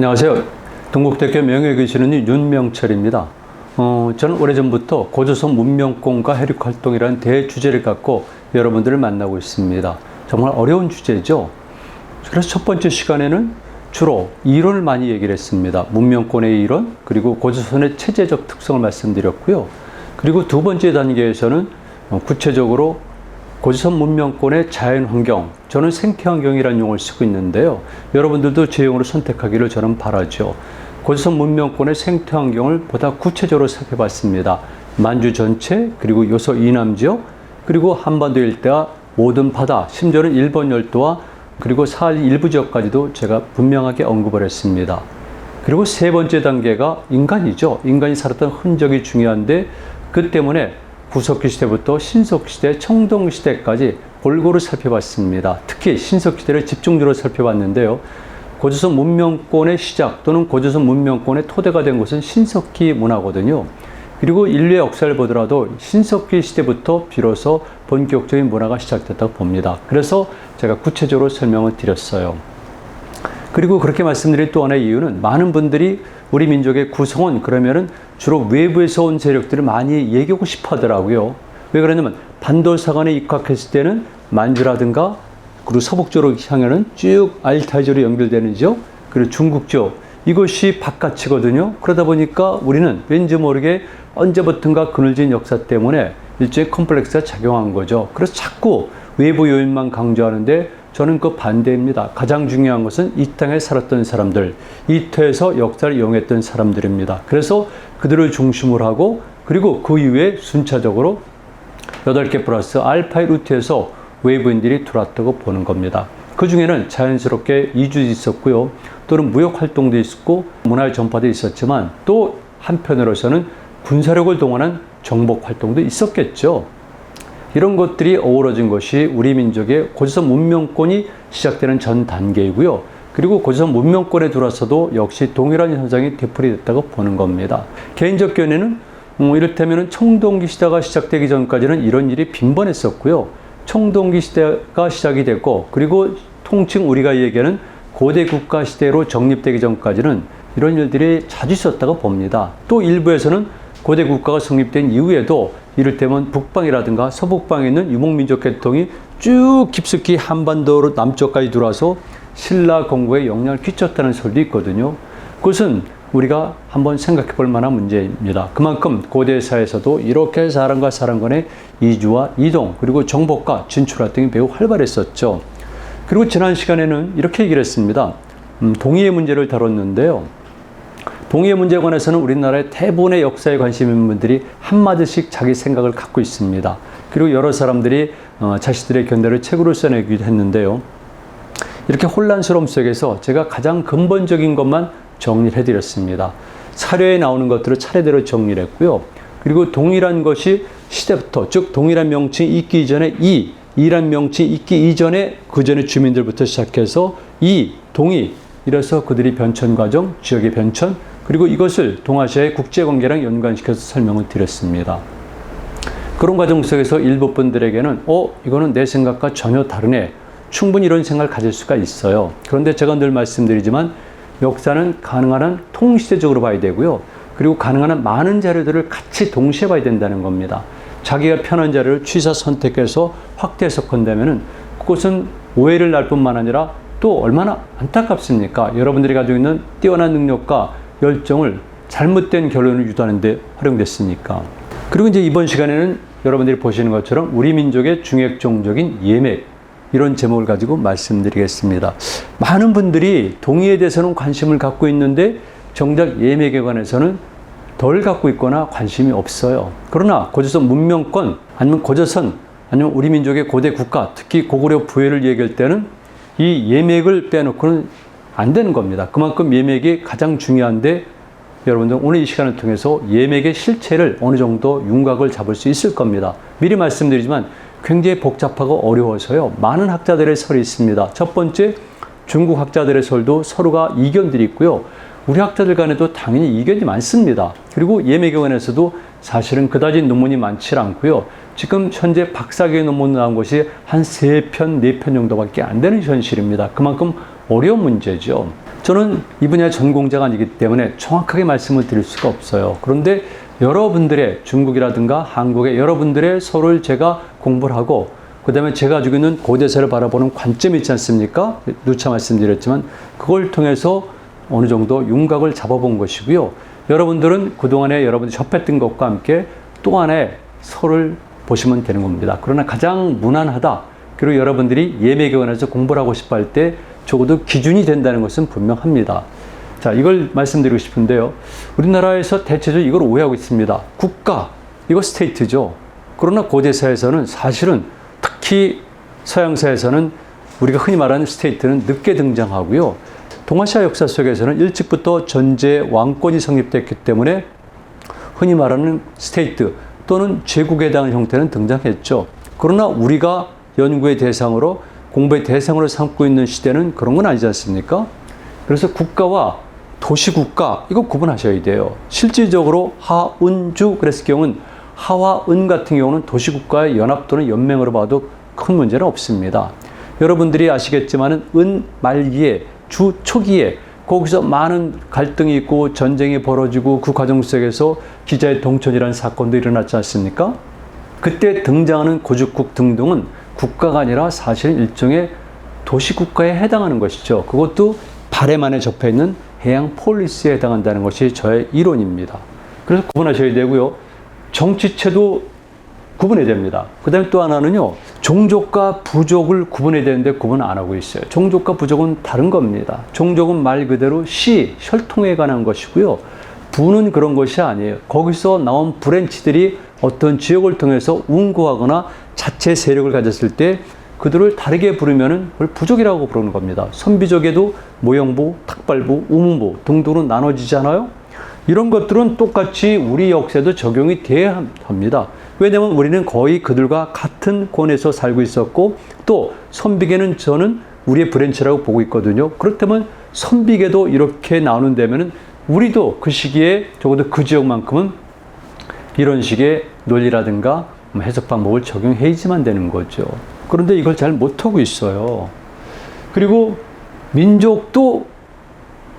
안녕하세요. 동국대학교 명예교실은 윤명철입니다. 어, 저는 오래전부터 고조선 문명권과 혈육 활동이라는 대주제를 갖고 여러분들을 만나고 있습니다. 정말 어려운 주제죠. 그래서 첫 번째 시간에는 주로 이론을 많이 얘기를 했습니다. 문명권의 이론, 그리고 고조선의 체제적 특성을 말씀드렸고요. 그리고 두 번째 단계에서는 어, 구체적으로 고지선 문명권의 자연환경, 저는 생태환경이라는 용어를 쓰고 있는데요. 여러분들도 제 용어를 선택하기를 저는 바라죠. 고지선 문명권의 생태환경을 보다 구체적으로 살펴봤습니다. 만주 전체, 그리고 요서 이남 지역, 그리고 한반도 일대와 모든 바다, 심지어는 일본 열도와 그리고 사할 일부 지역까지도 제가 분명하게 언급을 했습니다. 그리고 세 번째 단계가 인간이죠. 인간이 살았던 흔적이 중요한데 그 때문에 구석기 시대부터 신석기 시대, 청동 시대까지 골고루 살펴봤습니다. 특히 신석기 시대를 집중적으로 살펴봤는데요. 고조선 문명권의 시작 또는 고조선 문명권의 토대가 된 곳은 신석기 문화거든요. 그리고 인류의 역사를 보더라도 신석기 시대부터 비로소 본격적인 문화가 시작됐다고 봅니다. 그래서 제가 구체적으로 설명을 드렸어요. 그리고 그렇게 말씀드린 또 하나의 이유는 많은 분들이 우리 민족의 구성원 그러면은 주로 외부에서 온 세력들을 많이 얘기하고 싶어 하더라고요. 왜 그러냐면 반도사관에 입각했을 때는 만주라든가 그리고 서북 쪽으로 향하는 쭉 알타이저로 연결되는 지역 그리고 중국 지역 이것이 바깥이거든요. 그러다 보니까 우리는 왠지 모르게 언제부턴가 그늘진 역사 때문에 일종의 컴플렉스가 작용한 거죠. 그래서 자꾸 외부 요인만 강조하는데 저는 그 반대입니다. 가장 중요한 것은 이 땅에 살았던 사람들, 이 터에서 역사를 이용했던 사람들입니다. 그래서 그들을 중심으로 하고 그리고 그 이후에 순차적으로 8개 플러스 알파의 루트에서 외부인들이 들어왔다고 보는 겁니다. 그 중에는 자연스럽게 이주 있었고요. 또는 무역 활동도 있었고 문화의 전파도 있었지만 또 한편으로서는 군사력을 동원한 정복 활동도 있었겠죠. 이런 것들이 어우러진 것이 우리 민족의 고조선 문명권이 시작되는 전 단계이고요. 그리고 고조선 문명권에 들어와서도 역시 동일한 현상이 되풀이됐다고 보는 겁니다. 개인적 견해는 음, 이를테면 청동기 시대가 시작되기 전까지는 이런 일이 빈번했었고요. 청동기 시대가 시작이 됐고 그리고 통칭 우리가 얘기하는 고대 국가 시대로 정립되기 전까지는 이런 일들이 자주 있었다고 봅니다. 또 일부에서는 고대 국가가 성립된 이후에도 이를테면 북방이라든가 서북방에 있는 유목민족 계통이 쭉 깊숙이 한반도로 남쪽까지 들어와서 신라 건국에 영향을 끼쳤다는 설도 있거든요. 그것은 우리가 한번 생각해 볼 만한 문제입니다. 그만큼 고대사에서도 이렇게 사람과 사람 간의 이주와 이동, 그리고 정복과 진출 활동이 매우 활발했었죠. 그리고 지난 시간에는 이렇게 얘기를 했습니다. 음, 동의의 문제를 다뤘는데요. 동의의 문제에 관해서는 우리나라의 대부분의 역사에 관심 있는 분들이 한마디씩 자기 생각을 갖고 있습니다. 그리고 여러 사람들이 어, 자신들의 견해를 책으로 써내기도 했는데요. 이렇게 혼란스러움 속에서 제가 가장 근본적인 것만 정리를 해드렸습니다. 사료에 나오는 것들을 차례대로 정리를 했고요. 그리고 동일한 것이 시대부터, 즉 동일한 명칭이 있기 이전에 이, 이란 명칭이 있기 이전에 그 전에 주민들부터 시작해서 이, 동이, 이래서 그들이 변천 과정, 지역의 변천, 그리고 이것을 동아시아의 국제관계랑 연관시켜서 설명을 드렸습니다. 그런 과정 속에서 일부 분들에게는 어 이거는 내 생각과 전혀 다르네. 충분히 이런 생각을 가질 수가 있어요. 그런데 제가 늘 말씀드리지만 역사는 가능한 한 통시대적으로 봐야 되고요. 그리고 가능한 한 많은 자료들을 같이 동시에 봐야 된다는 겁니다. 자기가 편한 자료를 취사 선택해서 확대 해석한다면은 그것은 오해를 날 뿐만 아니라 또 얼마나 안타깝습니까? 여러분들이 가지고 있는 뛰어난 능력과 열정을 잘못된 결론을 유도하는 데 활용됐으니까. 그리고 이제 이번 시간에는 여러분들이 보시는 것처럼 우리 민족의 중액종적인 예맥 이런 제목을 가지고 말씀드리겠습니다. 많은 분들이 동의에 대해서는 관심을 갖고 있는데 정작 예맥에 관해서는 덜 갖고 있거나 관심이 없어요. 그러나 고조선 문명권 아니면 고조선 아니면 우리 민족의 고대 국가 특히 고구려 부회를 얘기할 때는 이 예맥을 빼놓고는 안 되는 겁니다. 그만큼 예맥이 가장 중요한데 여러분들 오늘 이 시간을 통해서 예맥의 실체를 어느 정도 윤곽을 잡을 수 있을 겁니다. 미리 말씀드리지만 굉장히 복잡하고 어려워서요. 많은 학자들의 설이 있습니다. 첫 번째, 중국 학자들의 설도 서로가 이견들이 있고요. 우리 학자들 간에도 당연히 이견이 많습니다. 그리고 예맥에 관해서도 사실은 그다지 논문이 많지 않고요. 지금 현재 박사학위 논문 나온 것이 한 세 편, 네 편 정도밖에 안 되는 현실입니다. 그만큼 어려운 문제죠. 저는 이 분야의 전공자가 아니기 때문에 정확하게 말씀을 드릴 수가 없어요. 그런데 여러분들의 중국이라든가 한국의 여러분들의 서로를 제가 공부를 하고 그 다음에 제가 가지고 있는 고대사를 바라보는 관점이 있지 않습니까? 누차 말씀드렸지만 그걸 통해서 어느 정도 윤곽을 잡아본 것이고요. 여러분들은 그동안에 여러분들이 접했던 것과 함께 또 하나의 서를 보시면 되는 겁니다. 그러나 가장 무난하다. 그리고 여러분들이 예매 기관에서 공부를 하고 싶어 할 때 적어도 기준이 된다는 것은 분명합니다. 자, 이걸 말씀드리고 싶은데요. 우리나라에서 대체적으로 이걸 오해하고 있습니다. 국가, 이거 스테이트죠. 그러나 고대사에서는 사실은 특히 서양사에서는 우리가 흔히 말하는 스테이트는 늦게 등장하고요. 동아시아 역사 속에서는 일찍부터 전제 왕권이 성립됐기 때문에 흔히 말하는 스테이트 또는 제국에 해당하는 형태는 등장했죠. 그러나 우리가 연구의 대상으로 공부의 대상으로 삼고 있는 시대는 그런 건 아니지 않습니까? 그래서 국가와 도시국가 이거 구분하셔야 돼요. 실질적으로 하은주 그랬을 경우는 하와 은 같은 경우는 도시국가의 연합 또는 연맹으로 봐도 큰 문제는 없습니다. 여러분들이 아시겠지만은 은 말기에 주 초기에 거기서 많은 갈등이 있고 전쟁이 벌어지고 그 과정 속에서 기자의 동천이라는 사건도 일어났지 않습니까? 그때 등장하는 고죽국 등등은 국가가 아니라 사실 일종의 도시국가에 해당하는 것이죠. 그것도 발해만에 접해 있는 해양 폴리스에 해당한다는 것이 저의 이론입니다. 그래서 구분하셔야 되고요. 정치체도 구분해야 됩니다. 그 다음에 또 하나는요, 종족과 부족을 구분해야 되는데 구분 안 하고 있어요. 종족과 부족은 다른 겁니다. 종족은 말 그대로 시, 혈통에 관한 것이고요. 부는 그런 것이 아니에요. 거기서 나온 브랜치들이 어떤 지역을 통해서 운구하거나 자체 세력을 가졌을 때 그들을 다르게 부르면은 그걸 부족이라고 부르는 겁니다. 선비족에도 모형부, 탁발부, 우문부 등등으로 나눠지잖아요. 이런 것들은 똑같이 우리 역사에도 적용이 돼야 합니다. 왜냐하면 우리는 거의 그들과 같은 권에서 살고 있었고 또 선비계는 저는 우리의 브랜치라고 보고 있거든요. 그렇다면 선비계도 이렇게 나누는다면은 우리도 그 시기에 적어도 그 지역만큼은 이런 식의 논리라든가 뭐 해석 방법을 적용해야지만 되는 거죠. 그런데 이걸 잘 못하고 있어요. 그리고 민족도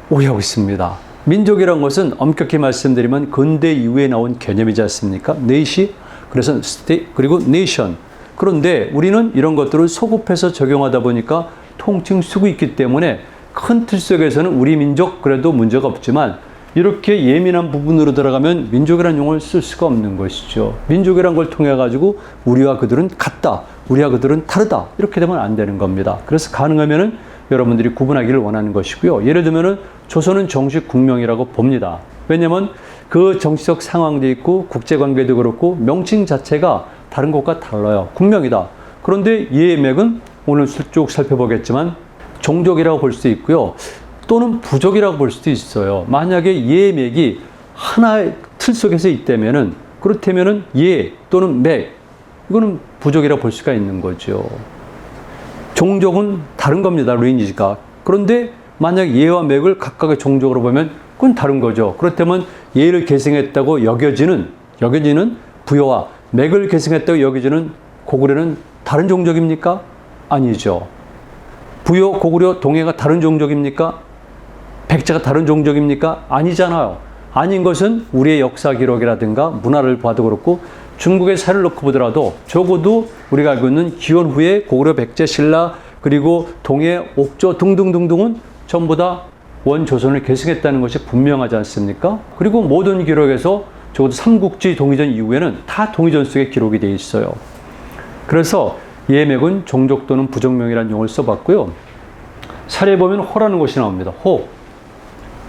오해하고 있습니다. 민족이란 것은 엄격히 말씀드리면 근대 이후에 나온 개념이지 않습니까? 네이시, 그래서 스테 그리고 네이션. 그런데 우리는 이런 것들을 소급해서 적용하다 보니까 통칭 쓰고 있기 때문에 큰 틀 속에서는 우리 민족 그래도 문제가 없지만 이렇게 예민한 부분으로 들어가면 민족이라는 용어를 쓸 수가 없는 것이죠. 민족이란 걸 통해 가지고 우리와 그들은 같다. 우리와 그들은 다르다. 이렇게 되면 안 되는 겁니다. 그래서 가능하면은 여러분들이 구분하기를 원하는 것이고요. 예를 들면은 조선은 정식 국명이라고 봅니다. 왜냐면 그 정치적 상황도 있고 국제 관계도 그렇고 명칭 자체가 다른 곳과 달라요. 국명이다. 그런데 이의 맥은 오늘 쭉 살펴보겠지만 종족이라고 볼 수 있고요. 또는 부족이라고 볼 수도 있어요. 만약에 예의 맥이 하나의 틀 속에서 있다면은 그렇다면은 예 또는 맥 이거는 부족이라고 볼 수가 있는 거죠. 종족은 다른 겁니다. 루인지가. 그런데 만약 예와 맥을 각각의 종족으로 보면 그건 다른 거죠. 그렇다면 예를 계승했다고 여겨지는 여겨지는 부여와 맥을 계승했다고 여겨지는 고구려는 다른 종족입니까? 아니죠. 부여, 고구려, 동해가 다른 종족입니까? 백제가 다른 종족입니까? 아니잖아요. 아닌 것은 우리의 역사 기록이라든가 문화를 봐도 그렇고 중국의 사를 놓고 보더라도 적어도 우리가 알고 있는 기원 후에 고구려, 백제, 신라 그리고 동해, 옥조 등등등등은 전부 다 원조선을 계승했다는 것이 분명하지 않습니까? 그리고 모든 기록에서 적어도 삼국지 동의전 이후에는 다 동의전 속에 기록이 되어 있어요. 그래서 예맥은 종족 또는 부정명이라는 용어를 써봤고요. 사례 보면 호라는 것이 나옵니다. 호,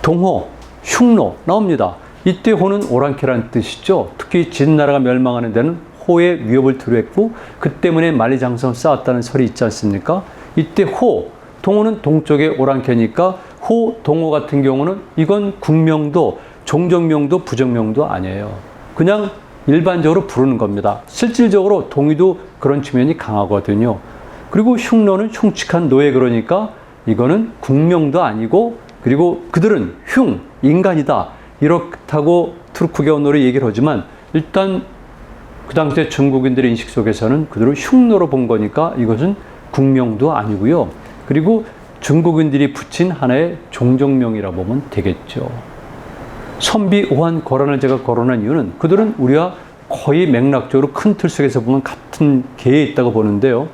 동호, 흉노 나옵니다. 이때 호는 오랑캐라는 뜻이죠. 특히 진나라가 멸망하는 데는 호의 위협을 두려했고 그 때문에 만리장성을 쌓았다는 설이 있지 않습니까? 이때 호, 동호는 동쪽의 오랑캐니까 호, 동호 같은 경우는 이건 국명도 종족명도 부정명도 아니에요. 그냥 일반적으로 부르는 겁니다. 실질적으로 동의도 그런 측면이 강하거든요. 그리고 흉노는 흉측한 노예 그러니까 이거는 국명도 아니고 그리고 그들은 흉, 인간이다. 이렇다고 투르크계 언어로 얘기를 하지만 일단 그 당시에 중국인들의 인식 속에서는 그들을 흉노로 본 거니까 이것은 국명도 아니고요. 그리고 중국인들이 붙인 하나의 종족명이라 보면 되겠죠. 선비, 오한, 고란을 제가 거론한 이유는 그들은 우리와 거의 맥락적으로 큰 틀 속에서 보면 같은 계에 있다고 보는데요.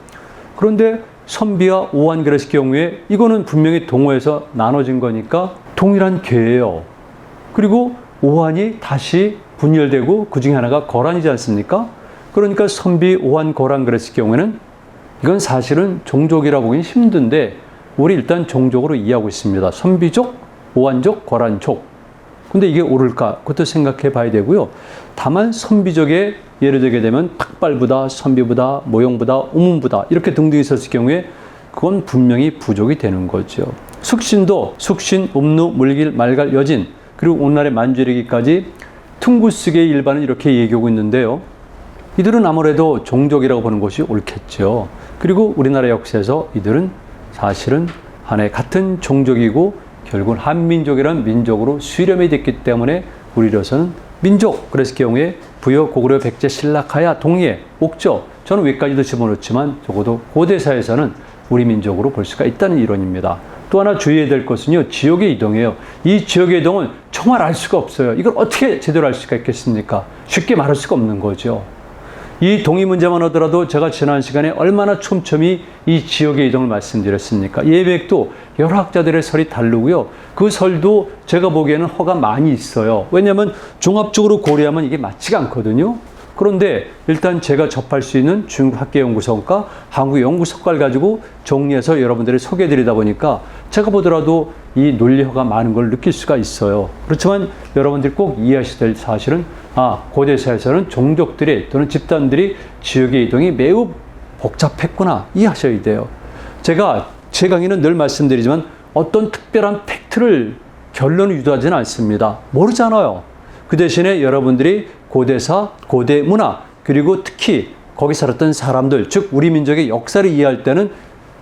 그런데 선비와 오한 그랬을 경우에 이거는 분명히 동호에서 나눠진 거니까 동일한 계예요. 그리고 오한이 다시 분열되고 그 중에 하나가 거란이지 않습니까? 그러니까 선비, 오한, 거란 그랬을 경우에는 이건 사실은 종족이라 보기 힘든데 우리 일단 종족으로 이해하고 있습니다. 선비족, 오한족, 거란족. 근데 이게 옳을까? 그것도 생각해 봐야 되고요. 다만 선비족에 예를 들게 되면 탁발부다, 선비부다, 모형부다, 우문부다 이렇게 등등 있었을 경우에 그건 분명히 부족이 되는 거죠. 숙신도 숙신, 음루, 물길, 말갈, 여진 그리고 오늘날의 만주리기까지 퉁구스계의 일반은 이렇게 얘기하고 있는데요. 이들은 아무래도 종족이라고 보는 것이 옳겠죠. 그리고 우리나라 역사에서 이들은 사실은 하나의 같은 종족이고 결국은 한민족이란 민족으로 수렴이 됐기 때문에 우리로서는 민족 그랬을 경우에 부여 고구려 백제 신라하야 동예 옥저 저는 위까지도 집어넣지만 적어도 고대사에서는 우리 민족으로 볼 수가 있다는 이론입니다. 또 하나 주의해야 될 것은요 지역의 이동이에요. 이 지역의 이동은 정말 알 수가 없어요. 이걸 어떻게 제대로 알 수가 있겠습니까? 쉽게 말할 수가 없는 거죠. 이 동의 문제만 하더라도 제가 지난 시간에 얼마나 촘촘히 이 지역의 이동을 말씀드렸습니까? 예백도 여러 학자들의 설이 다르고요. 그 설도 제가 보기에는 허가 많이 있어요. 왜냐하면 종합적으로 고려하면 이게 맞지가 않거든요. 그런데 일단 제가 접할 수 있는 중국 학계 연구소과 한국 연구소과를 가지고 정리해서 여러분들이 소개해 드리다 보니까 제가 보더라도 이 논리허가 많은 걸 느낄 수가 있어요. 그렇지만 여러분들이 꼭 이해하셔야 될 사실은 아, 고대사에서는 종족들이 또는 집단들이 지역의 이동이 매우 복잡했구나 이해하셔야 돼요. 제가 제 강의는 늘 말씀드리지만 어떤 특별한 팩트를 결론을 유도하지는 않습니다. 모르잖아요. 그 대신에 여러분들이 고대사, 고대 문화, 그리고 특히 거기 살았던 사람들, 즉 우리 민족의 역사를 이해할 때는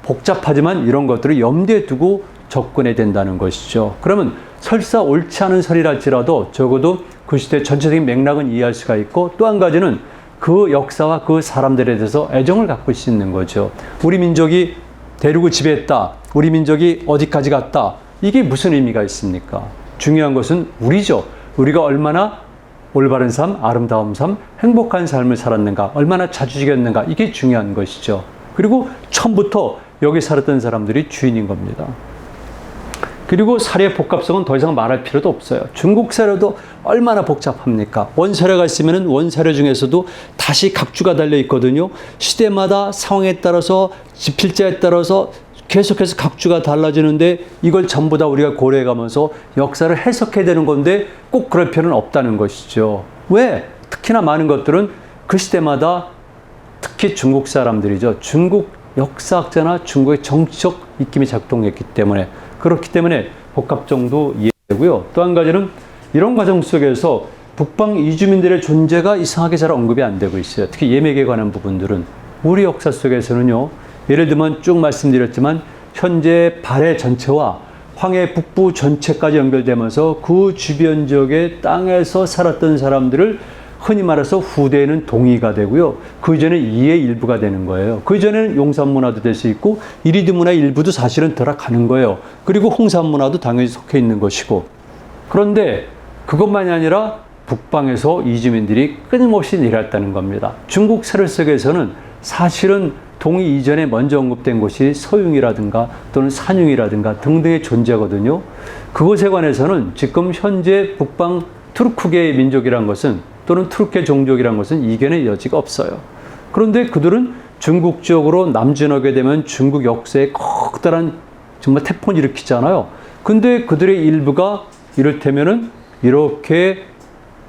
복잡하지만 이런 것들을 염두에 두고 접근해야 된다는 것이죠. 그러면 설사 옳지 않은 설이랄지라도 적어도 그 시대 전체적인 맥락은 이해할 수가 있고 또 한 가지는 그 역사와 그 사람들에 대해서 애정을 갖고 있는 거죠. 우리 민족이 대륙을 지배했다. 우리 민족이 어디까지 갔다. 이게 무슨 의미가 있습니까? 중요한 것은 우리죠. 우리가 얼마나 올바른 삶, 아름다운 삶, 행복한 삶을 살았는가, 얼마나 자주 지겼는가, 이게 중요한 것이죠. 그리고 처음부터 여기 살았던 사람들이 주인인 겁니다. 그리고 사례 복합성은 더 이상 말할 필요도 없어요. 중국 사례도 얼마나 복잡합니까? 원사례가 있으면 원사례 중에서도 다시 각주가 달려 있거든요. 시대마다 상황에 따라서 지필자에 따라서 계속해서 각주가 달라지는데 이걸 전부 다 우리가 고려해 가면서 역사를 해석해야 되는 건데 꼭 그럴 필요는 없다는 것이죠. 왜? 특히나 많은 것들은 그 시대마다 특히 중국 사람들이죠. 중국 역사학자나 중국의 정치적 입김이 작동했기 때문에 그렇기 때문에 복합정도 이해되고요. 또 한 가지는 이런 과정 속에서 북방 이주민들의 존재가 이상하게 잘 언급이 안 되고 있어요. 특히 예맥에 관한 부분들은 우리 역사 속에서는요. 예를 들면 쭉 말씀드렸지만 현재 발해 전체와 황해 북부 전체까지 연결되면서 그 주변 지역의 땅에서 살았던 사람들을 흔히 말해서 후대에는 동의가 되고요. 그 이전에 이의 일부가 되는 거예요. 그 이전에는 용산 문화도 될 수 있고 이리드 문화 일부도 사실은 들어가는 거예요. 그리고 홍산 문화도 당연히 속해 있는 것이고. 그런데 그것만이 아니라 북방에서 이주민들이 끊임없이 내려왔다는 겁니다. 중국 세력 속에서는 사실은 동의 이전에 먼저 언급된 곳이 서융이라든가 또는 산융이라든가 등등의 존재거든요. 그것에 관해서는 지금 현재 북방 투르크계의 민족이란 것은 또는 투르크의 종족이란 것은 이견의 여지가 없어요. 그런데 그들은 중국 지역으로 남진하게 되면 중국 역사에 커다란 정말 태풍을 일으키잖아요. 근데 그들의 일부가 이를테면은 이렇게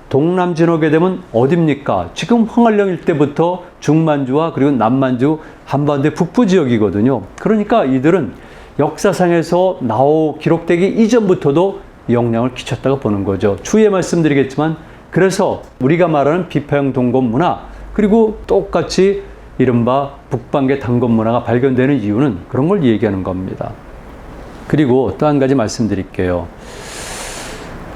동남진하게 되면 어딥니까? 지금 황할령 일대부터 중만주와 그리고 남만주 한반도의 북부 지역이거든요. 그러니까 이들은 역사상에서 나오 기록되기 이전부터도 영향을 끼쳤다고 보는 거죠. 추후에 말씀드리겠지만 그래서 우리가 말하는 비파형 동검 문화 그리고 똑같이 이른바 북방계 단검 문화가 발견되는 이유는 그런 걸 얘기하는 겁니다. 그리고 또 한 가지 말씀드릴게요.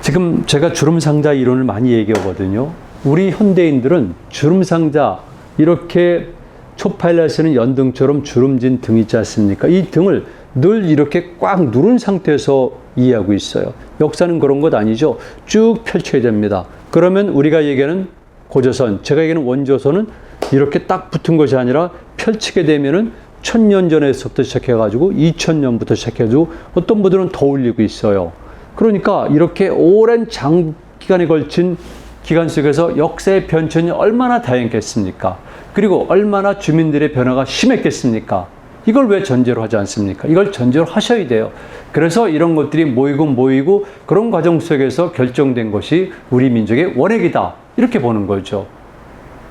지금 제가 주름상자 이론을 많이 얘기하거든요. 우리 현대인들은 주름상자 이렇게 초파일날 쓰는 연등처럼 주름진 등 있지 않습니까? 이 등을 늘 이렇게 꽉 누른 상태에서 이해하고 있어요. 역사는 그런 것 아니죠. 쭉 펼쳐야 됩니다. 그러면 우리가 얘기하는 고조선, 제가 얘기하는 원조선은 이렇게 딱 붙은 것이 아니라 펼치게 되면은 천년 전에서부터 시작해가지고 2000년부터 시작해가지고 어떤 분들은 더 올리고 있어요. 그러니까 이렇게 오랜 장기간에 걸친 기간 속에서 역사의 변천이 얼마나 다양했겠습니까? 그리고 얼마나 주민들의 변화가 심했겠습니까? 이걸 왜 전제로 하지 않습니까? 이걸 전제로 하셔야 돼요. 그래서 이런 것들이 모이고 모이고 그런 과정 속에서 결정된 것이 우리 민족의 원액이다. 이렇게 보는 거죠.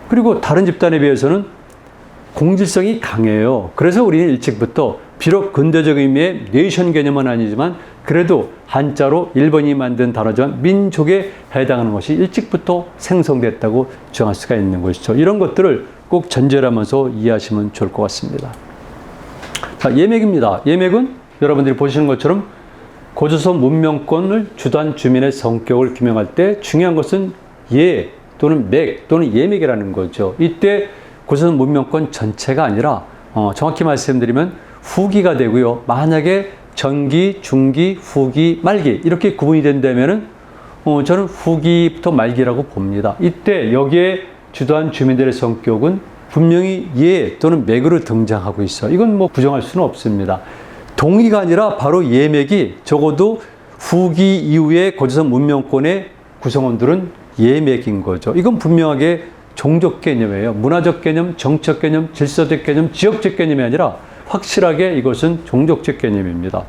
그리고 다른 집단에 비해서는 공질성이 강해요. 그래서 우리는 일찍부터 비록 근대적 의미의 네이션 개념은 아니지만 그래도 한자로 일본이 만든 단어지만 민족에 해당하는 것이 일찍부터 생성됐다고 주장할 수가 있는 것이죠. 이런 것들을 꼭 전제하면서 이해하시면 좋을 것 같습니다. 자, 예맥입니다. 예맥은 여러분들이 보시는 것처럼 고조선 문명권을 주도한 주민의 성격을 규명할 때 중요한 것은 예 또는 맥 또는 예맥이라는 거죠. 이때 고조선 문명권 전체가 아니라 어, 정확히 말씀드리면 후기가 되고요. 만약에 전기, 중기, 후기, 말기 이렇게 구분이 된다면은 어, 저는 후기부터 말기라고 봅니다. 이때 여기에 주도한 주민들의 성격은 분명히 예 또는 맥으로 등장하고 있어. 이건 뭐 부정할 수는 없습니다. 동의가 아니라 바로 예 맥이 적어도 후기 이후에 고조선 문명권의 구성원들은 예 맥인 거죠. 이건 분명하게 종족 개념이에요. 문화적 개념, 정책 개념, 질서적 개념, 지역적 개념이 아니라 확실하게 이것은 종족적 개념입니다.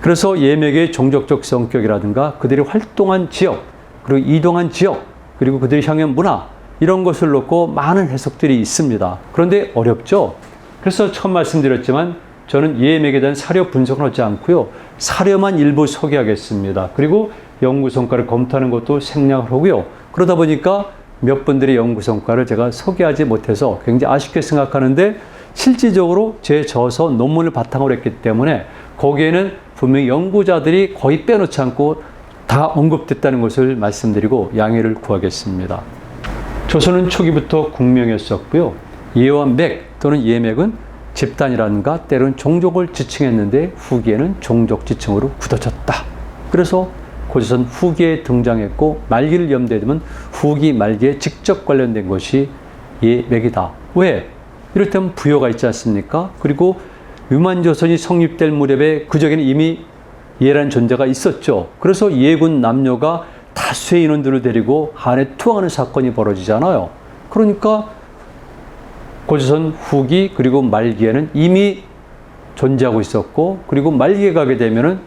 그래서 예맥의 종족적 성격이라든가 그들이 활동한 지역, 그리고 이동한 지역, 그리고 그들이 향한 문화, 이런 것을 놓고 많은 해석들이 있습니다. 그런데 어렵죠? 그래서 처음 말씀드렸지만 저는 예맥에 대한 사료 분석은 하지 않고요. 사료만 일부 소개하겠습니다. 그리고 연구 성과를 검토하는 것도 생략을 하고요. 그러다 보니까 몇 분들의 연구 성과를 제가 소개하지 못해서 굉장히 아쉽게 생각하는데 실질적으로 제 저서 논문을 바탕으로 했기 때문에 거기에는 분명히 연구자들이 거의 빼놓지 않고 다 언급됐다는 것을 말씀드리고 양해를 구하겠습니다. 조선은 초기부터 국명이었었고요. 예와 맥 또는 예맥은 집단이라든가 때로는 종족을 지칭했는데 후기에는 종족 지칭으로 굳어졌다. 그래서 고조선 후기에 등장했고 말기를 염두에 두면 후기 말기에 직접 관련된 것이 예맥이다. 왜? 이를테면 부여가 있지 않습니까? 그리고 유만조선이 성립될 무렵에 그저에는 이미 예란 존재가 있었죠. 그래서 예군 남녀가 다수의 인원들을 데리고 한에 투항하는 사건이 벌어지잖아요. 그러니까 고조선 후기 그리고 말기에는 이미 존재하고 있었고 그리고 말기에 가게 되면은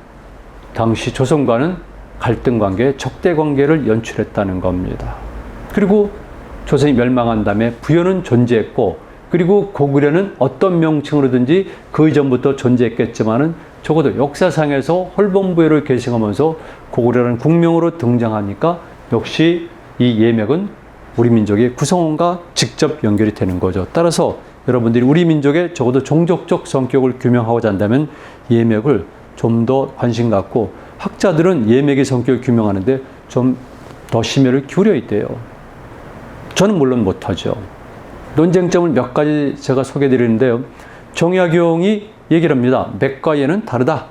당시 조선과는 갈등 관계, 적대 관계를 연출했다는 겁니다. 그리고 조선이 멸망한 다음에 부여는 존재했고 그리고 고구려는 어떤 명칭으로든지 그 이전부터 존재했겠지만은 적어도 역사상에서 헐범부여를 계승하면서 고구려라는 국명으로 등장하니까 역시 이 예맥은 우리 민족의 구성원과 직접 연결이 되는 거죠. 따라서 여러분들이 우리 민족의 적어도 종족적 성격을 규명하고자 한다면 예맥을 좀 더 관심 갖고 학자들은 예맥의 성격을 규명하는데 좀 더 심혈을 기울여야 돼요. 저는 물론 못하죠. 논쟁점을 몇 가지 제가 소개해 드리는데요. 정약용이 얘기를 합니다. 맥과 예는 다르다.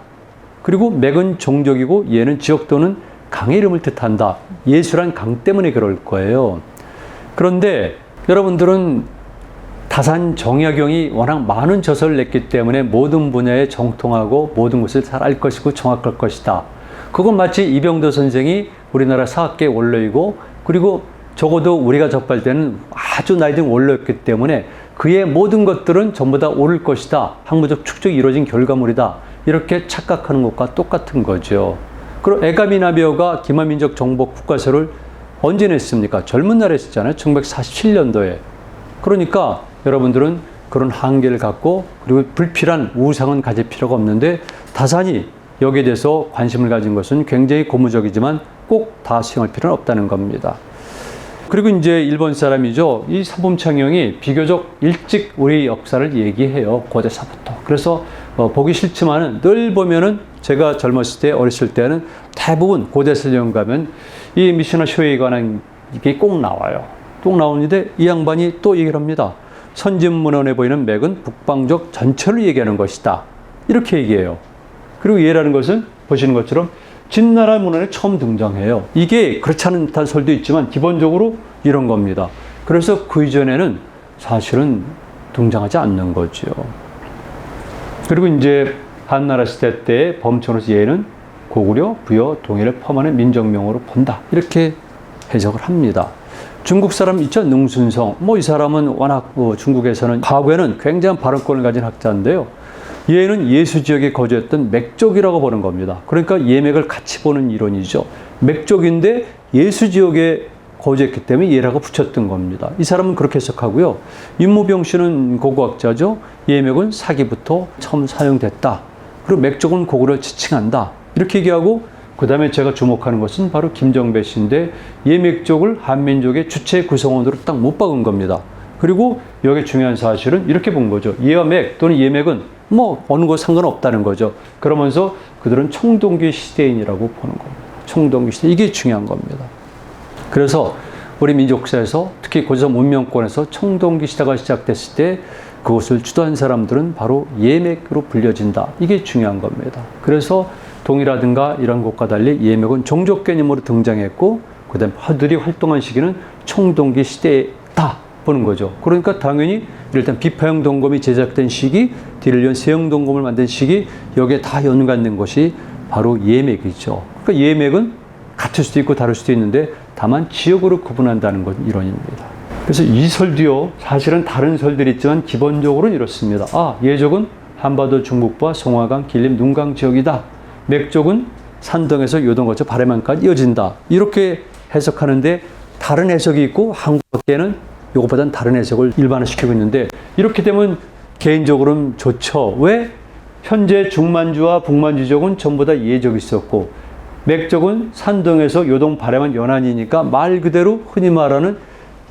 그리고 맥은 종족이고 예는 지역 또는 강의 이름을 뜻한다. 예수란 강 때문에 그럴 거예요. 그런데 여러분들은 다산 정약용이 워낙 많은 저서를 냈기 때문에 모든 분야에 정통하고 모든 것을 잘 알 것이고 정확할 것이다. 그건 마치 이병도 선생이 우리나라 사학계 원로이고 그리고 적어도 우리가 접할 때는 아주 나이든 원로였기 때문에 그의 모든 것들은 전부 다 옳을 것이다. 학문적 축적이 이루어진 결과물이다. 이렇게 착각하는 것과 똑같은 거죠. 그리고 에가미나비어가 기마민족 정복 국가서를 언제 냈습니까? 젊은 날에 했잖아요. 1947년도에. 그러니까 여러분들은 그런 한계를 갖고 그리고 불필요한 우상은 가질 필요가 없는데 다산이 여기에 대해서 관심을 가진 것은 굉장히 고무적이지만 꼭 다 수용할 필요는 없다는 겁니다. 그리고 이제 일본 사람이죠. 이 사범창형이 비교적 일찍 우리 역사를 얘기해요. 고대사부터. 그래서 어, 보기 싫지만은 늘 보면은 제가 젊었을 때 어렸을 때는 대부분 고대설령 가면 이 미시나 쇼에 관한 이게 꼭 나와요. 꼭 나오는데 이 양반이 또 얘기를 합니다. 선진문헌에 보이는 맥은 북방족 전체를 얘기하는 것이다. 이렇게 얘기해요. 그리고 예라는 것은 보시는 것처럼 진나라 문헌에 처음 등장해요. 이게 그렇지 않은 듯한 설도 있지만 기본적으로 이런 겁니다. 그래서 그 이전에는 사실은 등장하지 않는 거죠. 그리고 이제 한나라 시대 때 범천으로서 얘는 고구려, 부여, 동해를 포함하는 민족명으로 본다. 이렇게 해석을 합니다. 중국 사람 있죠? 능순성. 뭐 이 사람은 워낙 뭐 중국에서는 과거에는 굉장한 발언권을 가진 학자인데요. 얘는 예수 지역에 거주했던 맥족이라고 보는 겁니다. 그러니까 예맥을 같이 보는 이론이죠. 맥족인데 예수 지역에 거주했기 때문에 예라고 붙였던 겁니다. 이 사람은 그렇게 해석하고요. 윤무병 씨는 고고학자죠. 예맥은 사기부터 처음 사용됐다. 그리고 맥족은 고구려를 지칭한다. 이렇게 얘기하고 그 다음에 제가 주목하는 것은 바로 김정배 씨인데 예맥족을 한민족의 주체 구성원으로 딱 못 박은 겁니다. 그리고 여기 중요한 사실은 이렇게 본 거죠. 예와 맥 또는 예맥은 뭐 어느 것 상관없다는 거죠. 그러면서 그들은 청동기 시대인이라고 보는 겁니다. 청동기 시대 이게 중요한 겁니다. 그래서 우리 민족사에서 특히 고조선 문명권에서 청동기 시대가 시작됐을 때 그것을 주도한 사람들은 바로 예맥으로 불려진다. 이게 중요한 겁니다. 그래서 동이라든가 이런 곳과 달리 예맥은 종족 개념으로 등장했고 그다음 화들이 활동한 시기는 청동기 시대다 보는 거죠. 그러니까 당연히 일단 비파형 동검이 제작된 시기, 뒤를 이은 세형 동검을 만든 시기 여기에 다 연관된 것이 바로 예맥이죠. 그러니까 예맥은 같을 수도 있고 다를 수도 있는데 다만 지역으로 구분한다는 것 이론입니다. 그래서 이 설도요 사실은 다른 설들이 있지만 기본적으로는 이렇습니다. 아 예족은 한반도 중북부와 송화강, 길림, 눈강 지역이다. 맥족은 산동에서 요동 거쳐 바레만까지 이어진다. 이렇게 해석하는데 다른 해석이 있고 한국에는 이것보다는 다른 해석을 일반화시키고 있는데 이렇게 되면 개인적으로는 좋죠. 왜? 현재 중만주와 북만주 지역은 전부 다 예적이 있었고 맥적은 산동에서 요동 바레만 연안이니까 말 그대로 흔히 말하는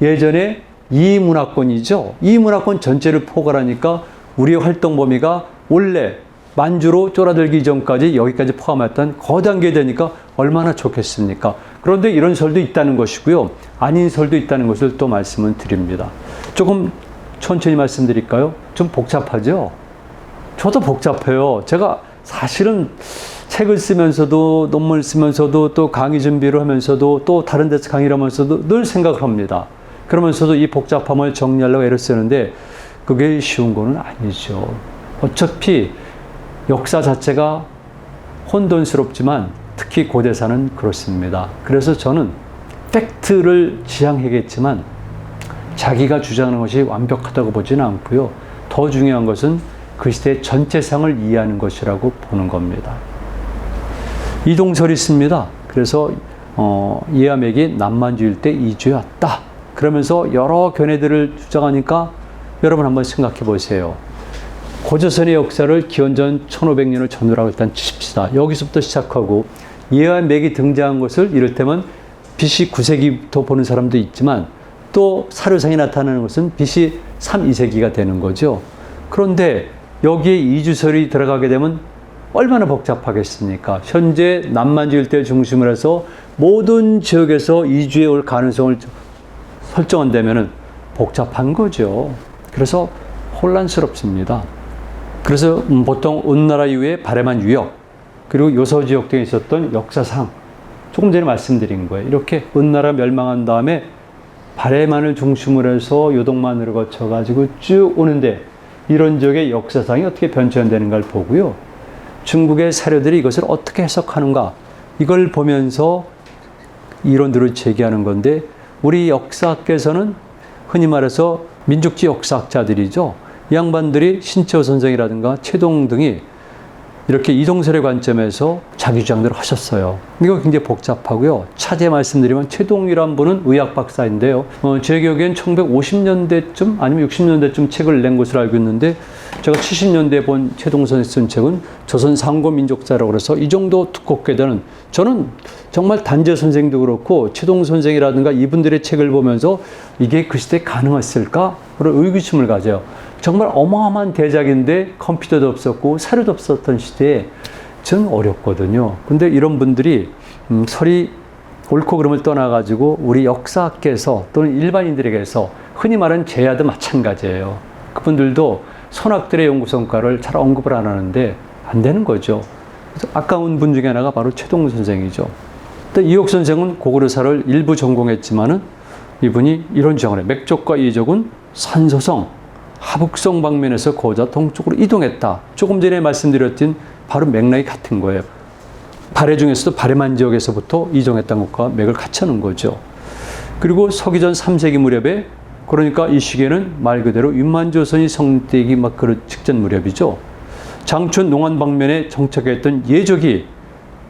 예전에 이문화권이죠. 이문화권 전체를 포괄하니까 우리의 활동 범위가 원래 만주로 쫄아들기 전까지 여기까지 포함했던 거단계 되니까 얼마나 좋겠습니까? 그런데 이런 설도 있다는 것이고요. 아닌 설도 있다는 것을 또 말씀을 드립니다. 조금 천천히 말씀드릴까요? 좀 복잡하죠? 저도 복잡해요. 제가 사실은 책을 쓰면서도 논문을 쓰면서도 또 강의 준비를 하면서도 또 다른 데서 강의를 하면서도 늘 생각을 합니다. 그러면서도 이 복잡함을 정리하려고 애를 쓰는데 그게 쉬운 거는 아니죠. 어차피 역사 자체가 혼돈스럽지만 특히 고대사는 그렇습니다. 그래서 저는 팩트를 지향하겠지만 자기가 주장하는 것이 완벽하다고 보지는 않고요. 더 중요한 것은 그 시대 전체상을 이해하는 것이라고 보는 겁니다. 이동설이 있습니다. 그래서 어, 이하맥이 남만주일 때 이주였다. 그러면서 여러 견해들을 주장하니까 여러분 한번 생각해 보세요. 고조선의 역사를 기원전 1500년을 전후라고 일단 칩시다. 여기서부터 시작하고 예와 맥이 등장한 것을 이를테면 BC 9세기부터 보는 사람도 있지만 또 사료상이 나타나는 것은 BC 3, 2세기가 되는 거죠. 그런데 여기에 이주설이 들어가게 되면 얼마나 복잡하겠습니까? 현재 남만주 일대를 중심으로 해서 모든 지역에서 이주해 올 가능성을 설정한다면 복잡한 거죠. 그래서 혼란스럽습니다. 그래서 음, 보통 온 나라 이후에 바레만 유역 그리고 요서 지역 등에 있었던 역사상 조금 전에 말씀드린 거예요. 이렇게 은나라 멸망한 다음에 바레만을 중심으로 해서 요동만으로 거쳐 가지고 쭉 오는데 이런 지역의 역사상이 어떻게 변천되는가를 보고요. 중국의 사료들이 이것을 어떻게 해석하는가 이걸 보면서 이론들을 제기하는 건데 우리 역사학계에서는 흔히 말해서 민족지 역사학자들이죠. 이 양반들이 신채호 선생이라든가 최동 등이 이렇게 이동설의 관점에서 자기 주장들을 하셨어요. 이거 굉장히 복잡하고요. 차제 말씀드리면 최동이란 분은 의학 박사인데요. 어, 제 기억엔 1950년대쯤 아니면 60년대쯤 책을 낸 것으로 알고 있는데 제가 70년대 본 최동 선생 쓴 책은 조선 상고 민족사라고 그래서 이 정도 두껍게 되는 저는 정말 단재 선생도 그렇고 최동 선생이라든가 이분들의 책을 보면서 이게 그 시대에 가능했을까? 그런 의구심을 가져요. 정말 어마어마한 대작인데 컴퓨터도 없었고 사료도 없었던 시대에 전 어렵거든요. 근데 이런 분들이 음, 설이 옳고 그름을 떠나가지고 우리 역사학계에서 또는 일반인들에게서 흔히 말하는 제야도 마찬가지예요. 그분들도 선악들의 연구 성과를 잘 언급을 안 하는데 안 되는 거죠. 그래서 아까운 분 중에 하나가 바로 최동 선생이죠. 근데 이옥 선생은 고구려사를 일부 전공했지만은 이분이 이런 주장을 해요. 맥족과 이족은 산소성, 하북성 방면에서 고자 동쪽으로 이동했다. 조금 전에 말씀드렸던 바로 맥락이 같은 거예요. 발해 중에서도 발해만 지역에서부터 이동했던 것과 맥을 같이 하는 거죠. 그리고 서기전 3세기 무렵에 그러니까 이 시기에는 말 그대로 윤만조선이 성되기 막 그런 직전 무렵이죠. 장춘 농안 방면에 정착했던 예족이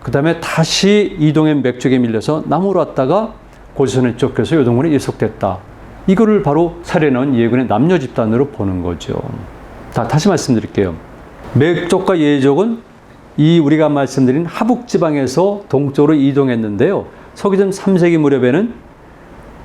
그 다음에 다시 이동의 맥쪽에 밀려서 남으로 왔다가 고조선에 쫓겨서 요동군에 예속됐다. 이거를 바로 살해는 예군의 남녀 집단으로 보는 거죠. 다, 다시 말씀드릴게요. 맥족과 예족은 이 우리가 말씀드린 하북 지방에서 동쪽으로 이동했는데요. 서기전 3세기 무렵에는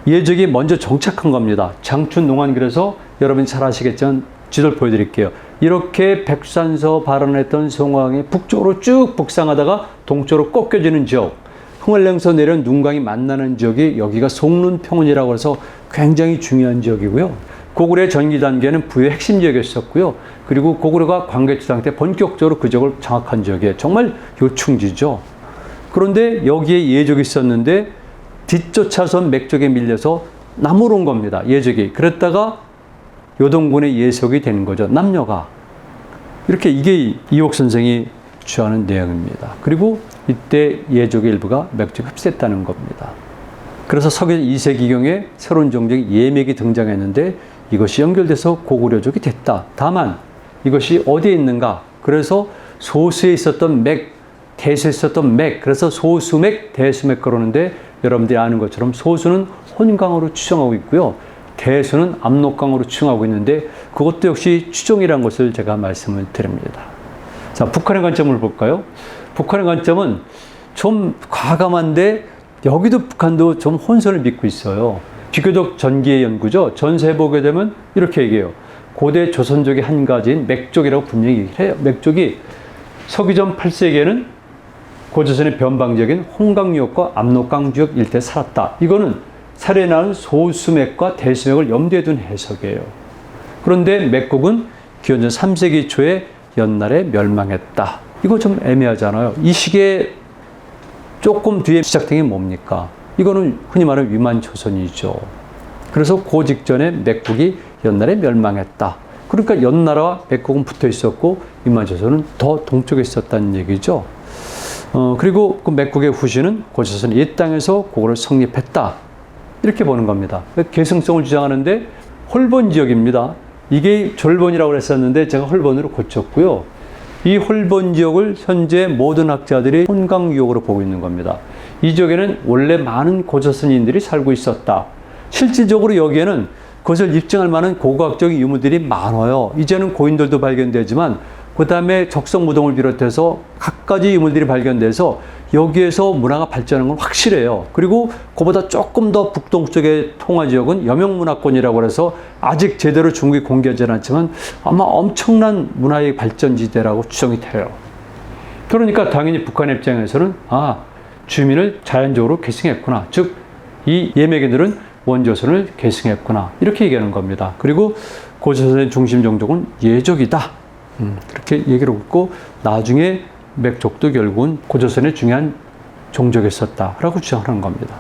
예적이 먼저 정착한 겁니다. 장춘 농안길에서 여러분이 잘 아시겠지만 지도를 보여드릴게요. 이렇게 백산서 발언했던 송황이 북쪽으로 쭉 북상하다가 동쪽으로 꺾여지는 지역, 흥월령서 내려온 눈강이 만나는 지역이 여기가 송룬평원이라고 해서 굉장히 중요한 지역이고요. 고구려의 전기 단계는 부의 핵심 지역이었었고요. 그리고 고구려가 광개토당 때 본격적으로 그 지역을 장악한 지역이에요. 정말 요충지죠. 그런데 여기에 예족이 있었는데 뒤쫓아선 맥족에 밀려서 남으로 온 겁니다. 예적이. 그랬다가 요동군의 예속이 되는 거죠. 남녀가. 이렇게 이게 이옥 선생이 주하는 내용입니다. 그리고 이때 예족의 일부가 맥족에 흡수했다는 겁니다. 그래서 서기 2세기경에 새로운 종족이 예맥이 등장했는데 이것이 연결돼서 고구려족이 됐다. 다만 이것이 어디에 있는가? 그래서 소수에 있었던 맥, 대수에 있었던 맥, 그래서 소수맥, 대수맥 그러는데 여러분들이 아는 것처럼 소수는 혼강으로 추정하고 있고요. 대수는 압록강으로 추정하고 있는데 그것도 역시 추정이라는 것을 제가 말씀을 드립니다. 자, 북한의 관점을 볼까요? 북한의 관점은 좀 과감한데 여기도 북한도 좀 혼선을 믿고 있어요. 비교적 전기의 연구죠. 전세 보게 되면 이렇게 얘기해요. 고대 조선족의 한 가지인 맥족이라고 분명히 얘기를 해요. 맥족이 서기전 8세기에는 고조선의 변방지역인 홍강유역과 압록강 지역 일대에 살았다. 이거는 살해나는 소수맥과 대수맥을 염두에 둔 해석이에요. 그런데 맥국은 기원전 3세기 초에 연날에 멸망했다. 이거 좀 애매하잖아요. 이 시기에 조금 뒤에 시작된 게 뭡니까? 이거는 흔히 말하는 위만조선이죠. 그래서 그 직전에 맥국이 연날에 멸망했다. 그러니까 연나라와 맥국은 붙어 있었고 위만조선은 더 동쪽에 있었다는 얘기죠. 어, 그리고 그 맥국의 후신은 고조선 이 땅에서 그거를 성립했다. 이렇게 보는 겁니다. 계승성을 주장하는데 홀본 지역입니다. 이게 졸본이라고 했었는데 제가 홀본으로 고쳤고요. 이 홀본 지역을 현재 모든 학자들이 혼강 유역으로 보고 있는 겁니다. 이 지역에는 원래 많은 고조선인들이 살고 있었다. 실질적으로 여기에는 그것을 입증할 만한 고고학적인 유물들이 많아요. 이제는 고인들도 발견되지만 그 다음에 적성무동을 비롯해서 갖가지 유물들이 발견돼서 여기에서 문화가 발전한 건 확실해요. 그리고 그보다 조금 더 북동쪽의 통화 지역은 여명문화권이라고 해서 아직 제대로 중국이 공개하지 않았지만 아마 엄청난 문화의 발전지대라고 추정이 돼요. 그러니까 당연히 북한 입장에서는 아 주민을 자연적으로 계승했구나. 즉 이 예매계들은 원조선을 계승했구나. 이렇게 얘기하는 겁니다. 그리고 고조선의 중심 종족은 예족이다. 음, 그렇게 얘기를 했고 나중에 맥족도 결국은 고조선의 중요한 종족이었다라고 주장하는 겁니다.